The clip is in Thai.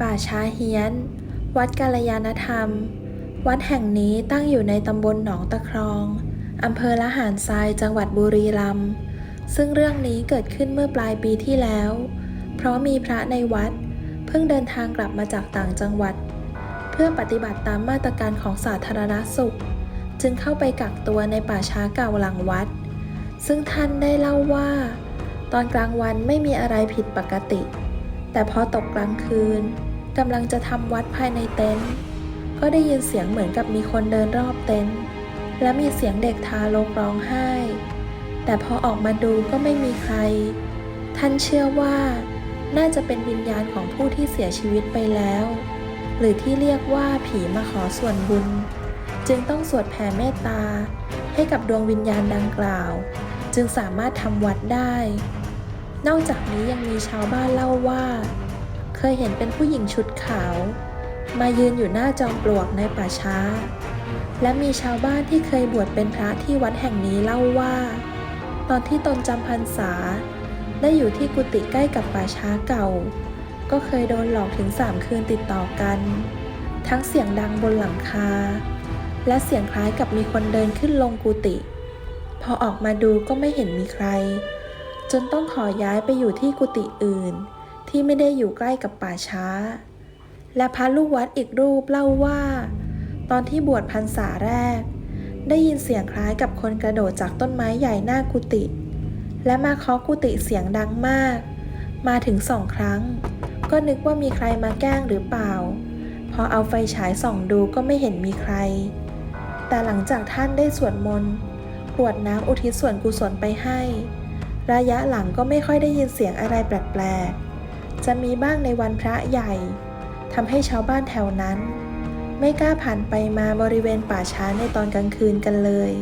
ป่าช้าเฮียน วัดกาลยานธรรม วัดแห่งนี้ตั้งอยู่ในตำบลหนองตะครอง อำเภอละหารทรายจังหวัดบุรีรัมย์ ซึ่งเรื่องนี้เกิดขึ้นเมื่อปลายปีที่แล้ว เพราะมีพระในวัด เพิ่งเดินทางกลับมาจากต่างจังหวัด เพื่อปฏิบัติตามมาตรการของสาธารณสุข จึงเข้าไปกักตัวในป่าช้าเก่าหลังวัด ซึ่งท่านได้เล่าว่า ตอนกลางวันไม่มีอะไรผิดปกติแต่พอตกกลางคืน กำลังจะทำวัดภายในเต็นท์ก็ได้ยินเสียงเหมือนกับมีคนเดินรอบเต็นท์และมีเสียงเด็กทารกร้องไห้ แต่พอออกมาดูก็ไม่มีใคร ท่านเชื่อว่าน่าจะเป็นวิญญาณของผู้ที่เสียชีวิตไปแล้ว หรือที่เรียกว่าผีมาขอส่วนบุญ จึงต้องสวดแผ่เมตตา ให้กับดวงวิญญาณดังกล่าว จึงสามารถทำวัดได้ นอกจากนี้ยังมีชาวบ้านเล่าว่า เคยเห็นเป็นผู้หญิงชุดขาว มายืนอยู่หน้าจอมปลวกในป่าช้า และมีชาวบ้านที่เคยบวชเป็นพระที่วัดแห่งนี้เล่าว่า ตอนที่ตนจำพรรษา ได้อยู่ที่กุฏิใกล้กับป่าช้าเก่า ก็เคยโดนหลอกถึงสามคืนติดต่อกัน ทั้งเสียงดังบนหลังคา และเสียงคล้ายกับมีคนเดินขึ้นลงกุฏิพอออกมาดูก็ไม่เห็นมีใคร จนต้องขอย้ายไปอยู่ที่กุฏิอื่น ที่ไม่ได้อยู่ใกล้กับป่าช้า และพระลูกวัดอีกรูปเล่าว่า ตอนที่บวชพรรษาแรก ได้ยินเสียงคล้ายกับคนกระโดดจากต้นไม้ใหญ่หน้ากุฏิและมาเคาะกุฏิเสียงดังมาก มาถึงสองครั้ง ก็นึกว่ามีใครมาแกล้งหรือเปล่า พอเอาไฟฉายส่องดูก็ไม่เห็นมีใคร แต่หลังจากท่านได้สวดมนต์กรวดน้ำอุทิศส่วนกุศลไปให้ ระยะหลังก็ไม่ค่อยได้ยินเสียงอะไรแปลกๆ จะมีบ้างในวันพระใหญ่ทำให้ชาวบ้านแถวนั้น ไม่กล้าผ่านไปมาบริเวณป่าช้าในตอนกลางคืนกันเลย